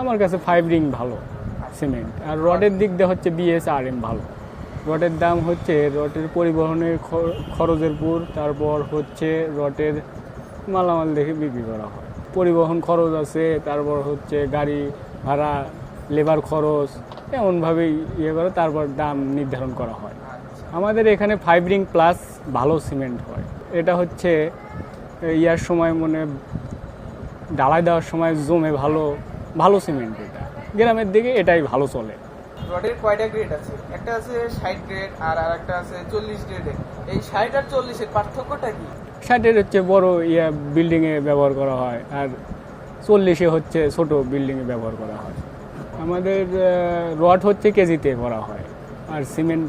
আমার কাছে five ring ভালো সিমেন্ট আর রডের দিক দিয়ে হচ্ছে বিএস আর এম ভালো। রডের দাম হচ্ছে, রডের পরিবহনের খরচের পুর তারপর হচ্ছে রডের মালামাল দেখে বিক্রি করা হয়। পরিবহন খরচ আছে, তারপর হচ্ছে গাড়ি ভাড়া লেবার খরচ, এমনভাবেই ইয়ে করে, তারপর দাম নির্ধারণ করা হয়। আমাদের এখানে ফাইভ রিং প্লাস ভালো সিমেন্ট হয়। এটা হচ্ছে, ইয়ার সময় মনে, ডালাই দেওয়ার সময় জমে ভালো ভালো সিমেন্ট এটা। গ্রামের দিকে এটাই ভালো চলে। রডের কয়টা গ্রেড আছে? একটা আছে ষাট গ্রেড আর আরেকটা আছে চল্লিশ গ্রেডের এই ষাট আর চল্লিশের পার্থক্যটা কি? ষাটের হচ্ছে বড় ইয়া বিল্ডিংয়ে ব্যবহার করা হয় আর চল্লিশে হচ্ছে ছোট বিল্ডিংয়ে ব্যবহার করা হয়। আমাদের রড হচ্ছে কেজিতে করা হয় আর সিমেন্ট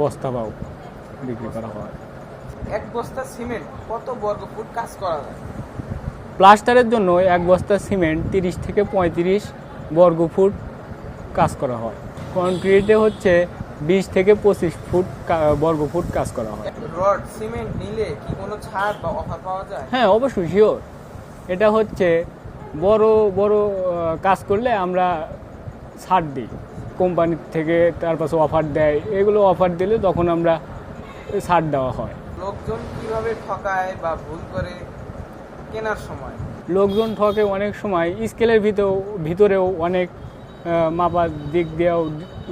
বস্তা পাও বিক্রি করা হয়। এক বস্তা সিমেন্ট কত বর্গ ফুট কাজ করা যায়? প্লাস্টারের জন্য এক বস্তা সিমেন্ট তিরিশ থেকে পঁয়ত্রিশ বর্গ ফুট কাজ করা হয়। কনক্রিটে হচ্ছে বিশ থেকে পঁচিশ ফুট কা- বর্গ ফুট কাজ করা হয়। রড সিমেন্ট নিলে কি কোনো ছাড় বা অফার পাওয়া যায়? হ্যাঁ অবশ্যই শিওর এটা হচ্ছে বড় বড় কাজ করলে আমরা ছাড় দিই। কোম্পানির থেকে তার পাশে অফার দেয়। এগুলো অফার দিলে তখন আমরা ছাড় দেওয়া হয়। লোকজন কীভাবে ঠকায় বা ভুল করে? কেনার সময়? লোকজন ঠকে অনেক সময়, স্কেলের ভিতর, ভিতরেও অনেক মাপার দিক দিয়েও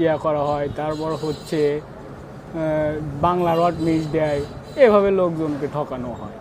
ইয়া করা হয়। তারপর হচ্ছে বাংলা রড মিস দেয়। এভাবে লোকজনকে ঠকানো হয়।